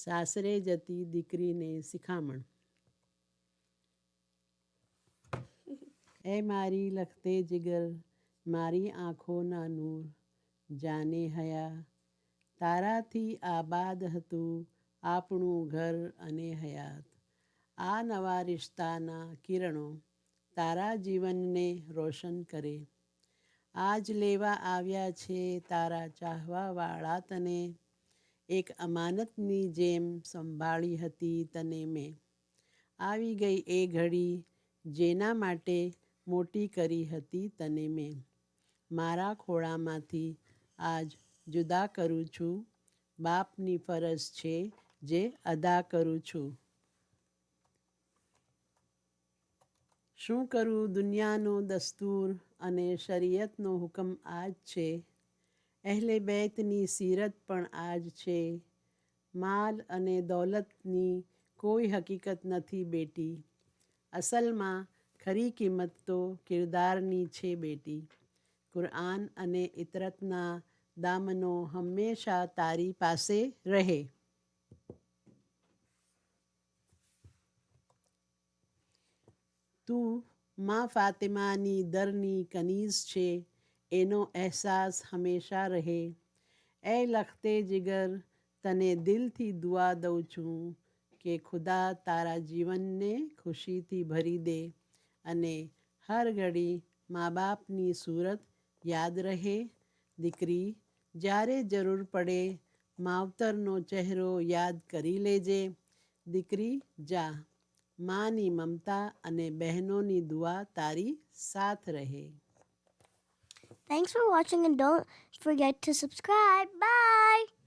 સાસરે જતી દીકરીને શિખામણ. એ મારી લખતે જીગર, મારી આંખોના નૂર જાને હયા, તારાથી આબાદ હતું આપણું ઘર અને હયાત. આ નવા રિશ્તાના કિરણો તારા જીવનને રોશન કરે. આજ લેવા આવ્યા છે તારા ચાહવાવાળા તને. એક અમાનતની જેમ સંભાળી હતી તને મેં. આવી ગઈ એ ઘડી જેના માટે મોટી કરી હતી તને મેં. મારા ખોળામાંથી આજ જુદા કરું છું. બાપની ફરજ છે જે અદા કરું છું. શું કરું? દુનિયાનો દસ્તુર અને શરીયતનો હુકમ આજ છે. અહેલે બેતની સીરત પણ આજ છે. માલ અને દૌલતની કોઈ હકીકત નથી બેટી. અસલમાં ખરી કિંમત તો કિરદારની છે બેટી. કુરઆન અને ઇતરતના દામનો હંમેશા તારી પાસે રહે. તું મા ફાતિમાની દરની કનીઝ છે. એનો અહેસાસ હંમેશા રહે. એ લખતે જીગર, તને દિલથી દુઆ દઉં છું કે ખુદા તારા જીવનને ખુશીથી ભરી દે અને હર ઘડી મા બાપની સુરત યાદ રહે. દીકરી, જ્યારે જરૂર પડે માવતરનો ચહેરો યાદ કરી લેજે. દીકરી, જા, માની મમતા અને બહેનોની દુઆ તારી સાથ રહે. Thanks for watching and don't forget to subscribe. Bye!